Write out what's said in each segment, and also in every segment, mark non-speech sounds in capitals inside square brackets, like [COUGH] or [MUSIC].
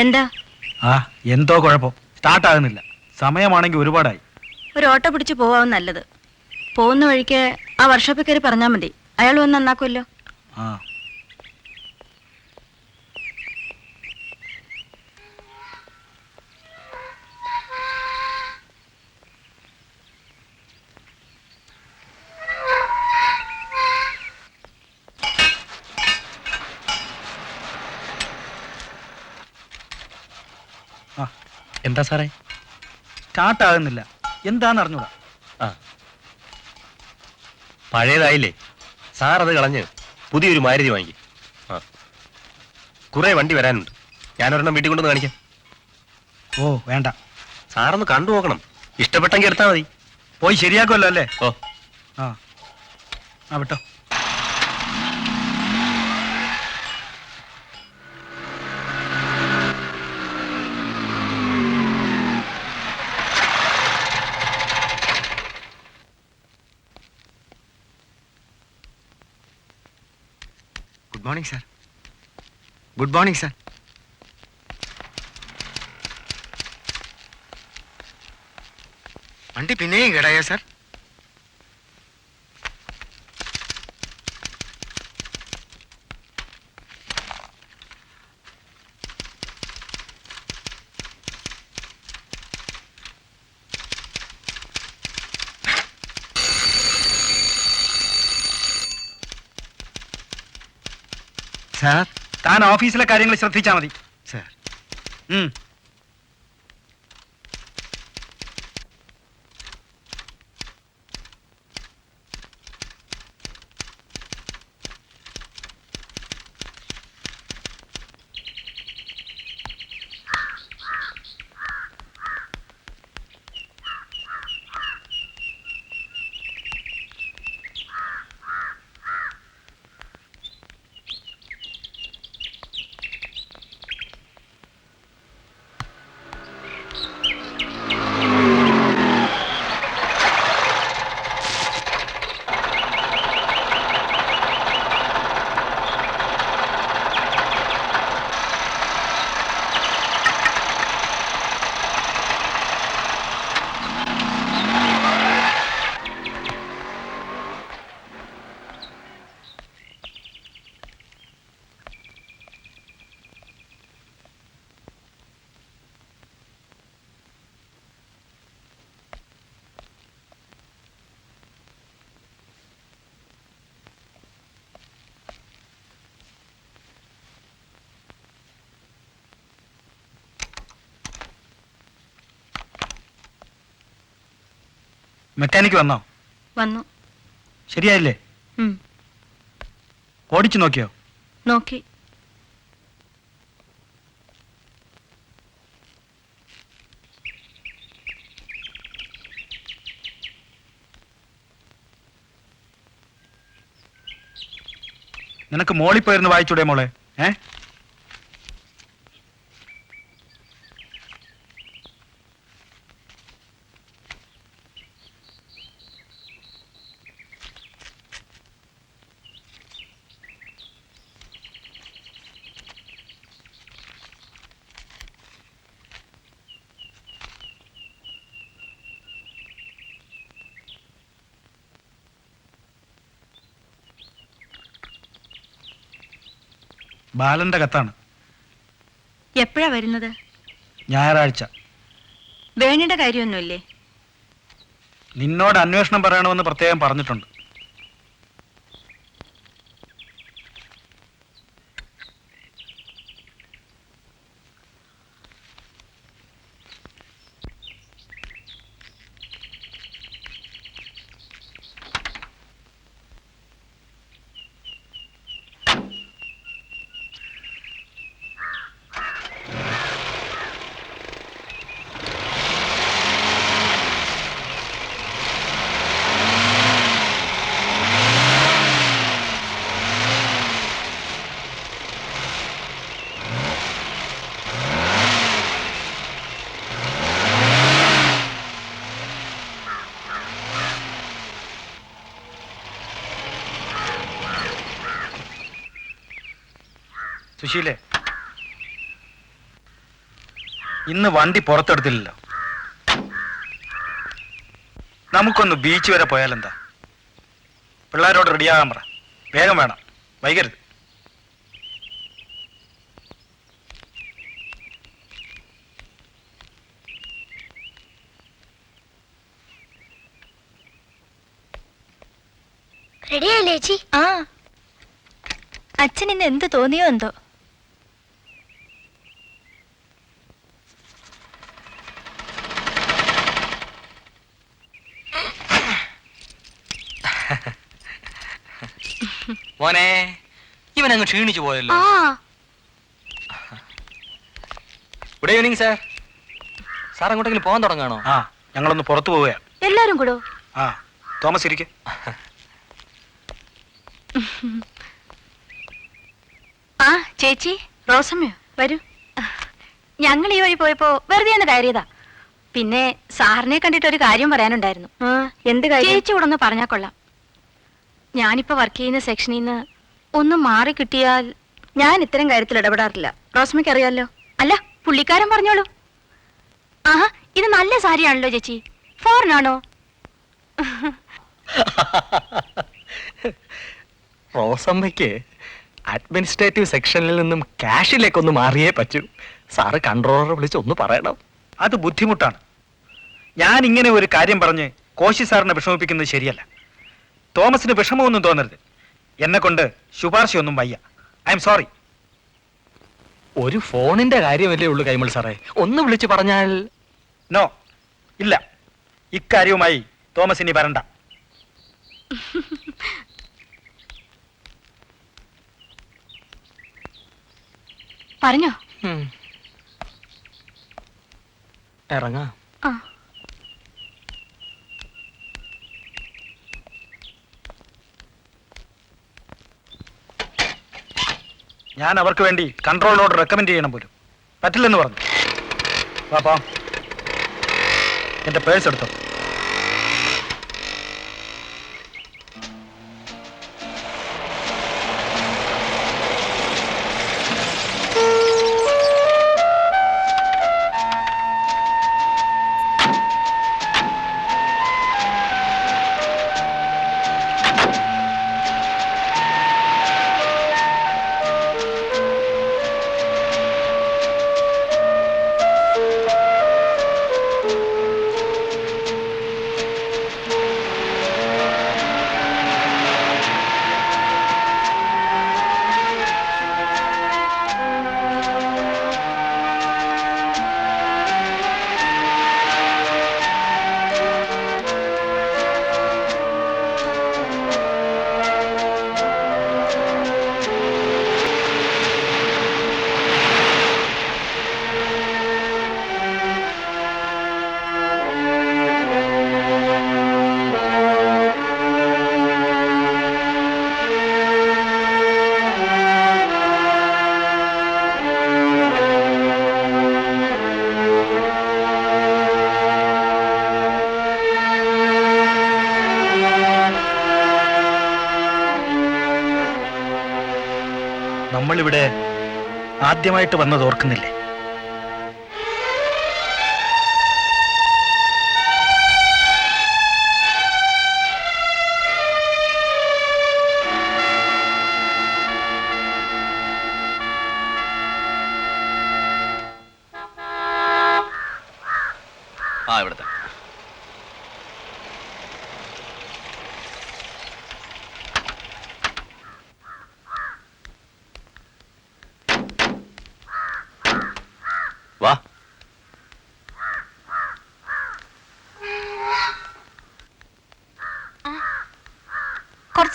എന്താ? ആ എന്തോ കുഴപ്പം. സ്റ്റാർട്ട് ആകുന്നില്ല. സമയമാണെങ്കിൽ ഒരുപാടായി. ഒരു ഓട്ടോ പിടിച്ച് പോവാവും നല്ലത്. പോകുന്ന വഴിക്ക് ആ വർഷോപ്പിൽ കയറി പറഞ്ഞാൽ മതി. അയാൾ വന്ന് നന്നാക്കുമല്ലോ. ആ. എന്താ സാറേ? സ്റ്റാർട്ട് ആകുന്നില്ല എന്താന്ന് അറിഞ്ഞൂടാ. ആ. പഴയതായില്ലേ? സാർ അത് കളഞ്ഞ് പുതിയൊരു മാരുതി വാങ്ങി. ആ. കുറേ വണ്ടി വരാനുണ്ട്. ഞാനൊരെണ്ണം വീട്ടിൽ കൊണ്ടുവന്ന് കാണിക്കാം. ഓ വേണ്ട. സാറൊന്ന് കണ്ടു നോക്കണം. ഇഷ്ടപ്പെട്ടെങ്കിൽ എടുത്താൽ മതി. പോയി ശരിയാക്കുമല്ലോ അല്ലേ? ഓ. ആ. ആ വിട്ടോ. Good morning sir good morning sir വണ്ടി പിന്നെയും കേടായോ സാർ താൻ ഓഫീസിലെ കാര്യങ്ങൾ ശ്രദ്ധിച്ചാൽ മതി. സാർ. ഉം. മെക്കാനിക്ക് വന്നോ? വന്നു. ശരിയായില്ലേ? ഉം, ഓടിച്ചു നോക്കിയോ? നോക്കി. നിനക്ക് മോളിൽ പോയിരുന്ന് വായിച്ചൂടെ മോളെ? ഏ? ബാലന്റെ കത്താണ്. എപ്പോഴാ വരുന്നത്? ഞായറാഴ്ച. വേണിയുടെ കാര്യമൊന്നുമില്ലേ? നിന്നോട് അന്വേഷണം പറയണമെന്ന് പ്രത്യേകം പറഞ്ഞിട്ടുണ്ട്. സുശീലേ ഇന്ന് വണ്ടി പുറത്തെടുത്തില്ലല്ലോ. നമുക്കൊന്ന് ബീച്ച് വരെ പോയാലെന്താ? പിള്ളേരോട് റെഡിയാകാൻ പറ. വേഗം വേണം. വൈകരുത്. റെഡിയായില്ലേ ചേച്ചി? ആ. അച്ഛൻ ഇന്ന് എന്ത് തോന്നിയോ എന്തോ? മോനെ ഇവൻ അങ്ങ് ക്ഷീണിച്ചു പോയല്ലോ. ആ. ഗുഡ് ഈവനിങ് സാർ സാർ അങ്ങോട്ടെങ്കിലും പോകാൻ തുടങ്ങാണോ ആ ഞങ്ങളൊന്ന് പുറത്തു പോവുക എല്ലാരും കൂടോ? ആ തോമസ് ഇരിക്കെ. ആ ചേച്ചി റോസമ്മയോ? വരൂ. ഞങ്ങൾ ഈ വഴി പോയപ്പോ വെറുതെ ഒന്ന് കയറിയതാ. പിന്നെ സാറിനെ കണ്ടിട്ട് ഒരു കാര്യം പറയാനുണ്ടായിരുന്നു. എന്ത് കാര്യം? ചേച്ചി കൂടെ ഒന്ന് പറഞ്ഞാ കൊള്ളാം. ഞാനിപ്പോ വർക്ക് ചെയ്യുന്ന സെക്ഷനിൽ നിന്ന് ഒന്ന് മാറി കിട്ടിയാൽ ഞാൻ ഇത്തരം കാര്യത്തിൽ ഇടപെടാറില്ല. റോസ്മയ്ക്ക് അറിയാലോ? അല്ല പുള്ളിക്കാരൻ പറഞ്ഞോളൂ. ആഹാ ഇത് നല്ല സാരിയാണല്ലോ ചേച്ചി. ഫോറിനാണോ [LAUGHS] റോസമ്മയ്ക്ക് അഡ്മിനിസ്ട്രേറ്റീവ് സെക്ഷനിൽ നിന്നും ക്യാഷിലേക്ക് ഒന്ന് മാറിയേ പറ്റൂ. സാറ് കൺട്രോളറെ വിളിച്ച് ഒന്ന് പറയണം. അത് ബുദ്ധിമുട്ടാണ്. ഞാൻ ഇങ്ങനെ ഒരു കാര്യം പറഞ്ഞ് കോശി സാറിനെ വിഷമിപ്പിക്കുന്നത് ശരിയല്ല. തോമസിന് വിഷമമൊന്നും തോന്നരുത്. എന്നെ കൊണ്ട് ശുപാർശയൊന്നും വയ്യ. ഐ എം സോറി ഒരു ഫോണിന്റെ കാര്യമല്ലേ ഉള്ളൂ കൈമൾ സാറേ. ഒന്ന് വിളിച്ചു പറഞ്ഞാൽ നോ ഇല്ല. ഇക്കാര്യവുമായി തോമസ് ഇനി വരണ്ട. പറഞ്ഞോ. ഇറങ്ങാ. ആ. ഞാൻ അവർക്ക് വേണ്ടി കൺട്രോളിനോട് റെക്കമെൻഡ് ചെയ്യണം പോലും. പറ്റില്ലെന്ന് പറഞ്ഞു. പാപ്പാ എന്റെ പേഴ്സ് എടുത്തോ. നമ്മളിവിടെ ആദ്യമായിട്ട് വന്നത് ഓർക്കുന്നില്ലേ?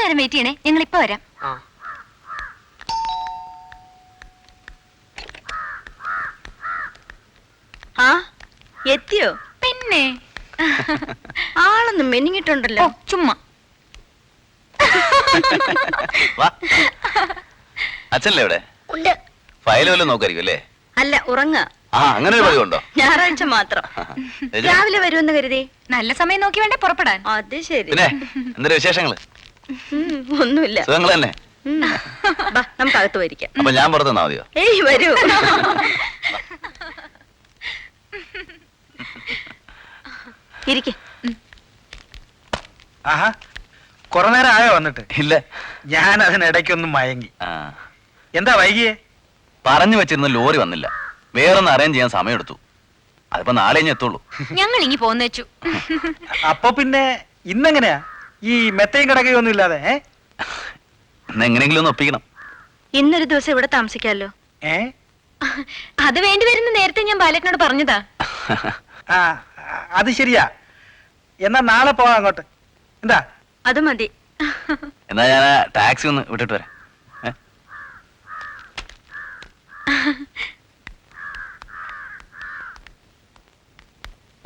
കുറച്ചു നേരം വെയിറ്റ് ചെയ്യണേ. ഞങ്ങൾ ഇപ്പൊ വരാം. ആ. എത്തിയോ? പിന്നെ ആളൊന്നും മെനിങ്ങിട്ടുണ്ടല്ലോ. ചുമ്മാ. വാ. അച്ഛനല്ലേ ഇവിടെ ഉണ്ട്. ഫയൽ വല്ലതും നോക്കായിരിക്കും അല്ലേ? അല്ല ഉറങ്ങ. ആ അങ്ങനെ ഒരു പതിവുണ്ടോ? ഞായറാഴ്ച മാത്രം. രാവിലെ വരുമെന്ന് കരുതി. നല്ല സമയം നോക്കി വേണ്ടേ പുറപ്പെടാൻ. അത് ശരി. പിന്നെ എന്തൊരു വിശേഷങ്ങൾ? ഒന്നുമില്ല. സുഖങ്ങൾ തന്നെ ബാ, നമുക്ക് അകത്ത് വരിക്കാം അപ്പൊ ഞാൻ പുറത്തു നിന്നാ മതിയോ? ഏയ് വരൂ. ഇരിക്കെ. ആഹാ കുറെ നേരം ആയോ വന്നിട്ട്? ഇല്ല. ഞാൻ അതിനിടയ്ക്കൊന്ന് മയങ്ങി. ആ. എന്താ വൈകിയേ? പറഞ്ഞു വെച്ചിരുന്ന ലോറി വന്നില്ല. വേറൊന്ന് അറേഞ്ച് ചെയ്യാൻ സമയമെടുത്തു. അതിപ്പോ നാളെ ഞാൻ എത്തുള്ളൂ. ഞങ്ങൾ ഇനി പോന്നു വെച്ചു അപ്പൊ പിന്നെ ഇന്നെങ്ങനെയാ? ഈ മെത്തയും കിടക്കുകയൊന്നും ഇല്ലാതെ എങ്ങനെങ്കിലും എങ്ങനെയെങ്കിലും ഒന്ന് ഒപ്പിക്കണം. ഇന്നൊരു ദിവസം ഇവിടെ താമസിക്കാമല്ലോ. ഏ? അത് വേണ്ടി വരുന്ന നേരത്തെ ഞാൻ ബാലറ്റിനോട് പറഞ്ഞതാ. ആ അത് ശരിയാ. എന്നാ നാളെ പോവാം അങ്ങോട്ട്. എന്താ? അത് മതി. എന്നാ ഞാൻ ടാക്സി ഒന്ന് വിട്ടിട്ട് വരാം?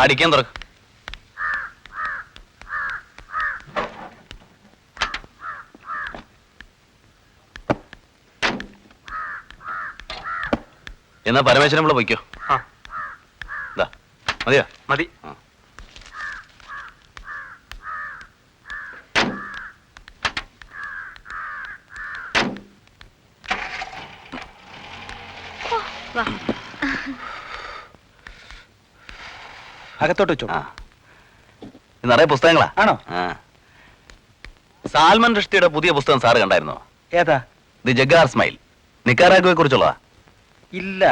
അടിക്കാൻ തുറക്ക്. എന്നാ പരമേശ്വരൻ ഇവിടെ പൊയ്ക്കോ. ആ. ഇതാ മതിയോ? മതി. അകത്തോട്ട് വെച്ചോ. ആ. ഇത് നിറയെ പുസ്തകങ്ങളാ? ആണോ? ആ. സാൽമൻ റഷ്തിയുടെ പുതിയ പുസ്തകം സാറ് കണ്ടായിരുന്നോ? ഏതാ? The ജഗ്ഗാർ smile. നിക്കാറാഗുവെ കുറിച്ചുള്ളതാ ഇല്ല.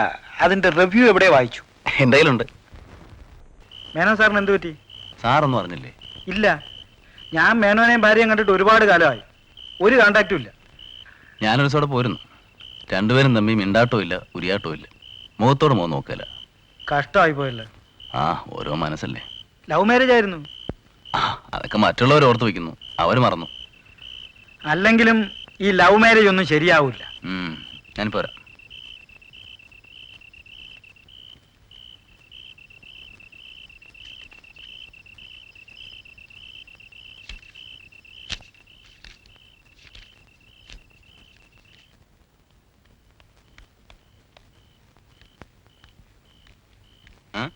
അതിന്റെ റിവ്യൂ എവിടെ വായിച്ചു? എന്റെ മേനോ മേനോൻ സാറിന് എന്ത് പറ്റി? സാറൊന്നും അറിഞ്ഞില്ലേ? ഇല്ല. ഞാൻ മേനോനെയും ഭാര്യയും കണ്ടിട്ട് ഒരുപാട് കാലമായി. ഒരു കോണ്ടാക്റ്റും ഇല്ല. ഞാനൊരു ദിവസം അവിടെ പോയിരുന്നു രണ്ടുപേരും തമ്മിൽ മിണ്ടാട്ടോ ഇല്ല ഉരിയാട്ടോ ഇല്ല. മുഖത്തോട് മുഖം നോക്കല. കഷ്ടമായി പോയല്ലോ? ആ ഓരോ മനസ്സല്ലേ. ലവ് മാരേജ് ആയിരുന്നു. ആ അതൊക്കെ മറ്റുള്ളവർ ഓർത്ത് വെക്കുന്നു. അവർ മറന്നു. അല്ലെങ്കിലും ഈ ലവ് മാരേജ് ഒന്നും ശരിയാവില്ല ഞാൻ ഞാനിപ്പോ വരാം ഉം?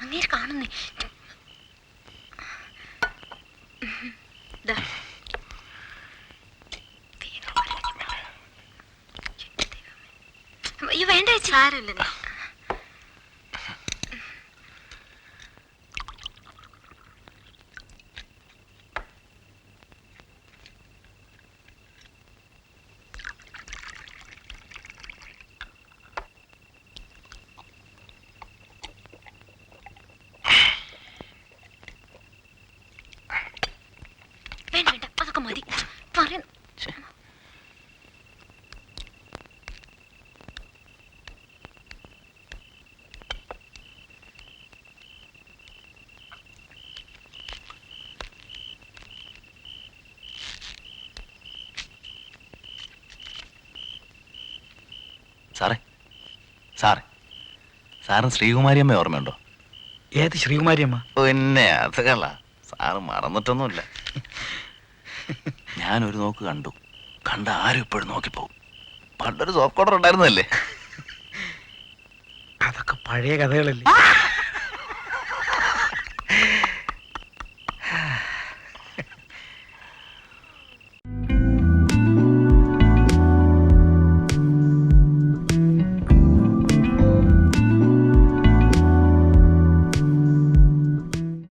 അങ്ങേര് കാണുന്നേ. അയ്യോ വേണ്ട ചേച്ചി സാരമില്ല വേണ്ട വേണ്ട അതൊക്കെ മതി പറയാൻ സാറേ സാറേ സാറിന് ശ്രീകുമാരി അമ്മ ഓർമ്മയുണ്ടോ? ഏത് ശ്രീകുമാരിയമ്മ? പിന്നെ അത് കള്ള. സാറ് മറന്നിട്ടൊന്നുമില്ല. ഞാനൊരു നോക്ക് കണ്ടു. കണ്ട ആരും ഇപ്പോഴും നോക്കിപ്പോവും. പണ്ടൊരു സോഫ് കോഡർ ഉണ്ടായിരുന്നല്ലേ അതൊക്കെ പഴയ കഥകളല്ലേ?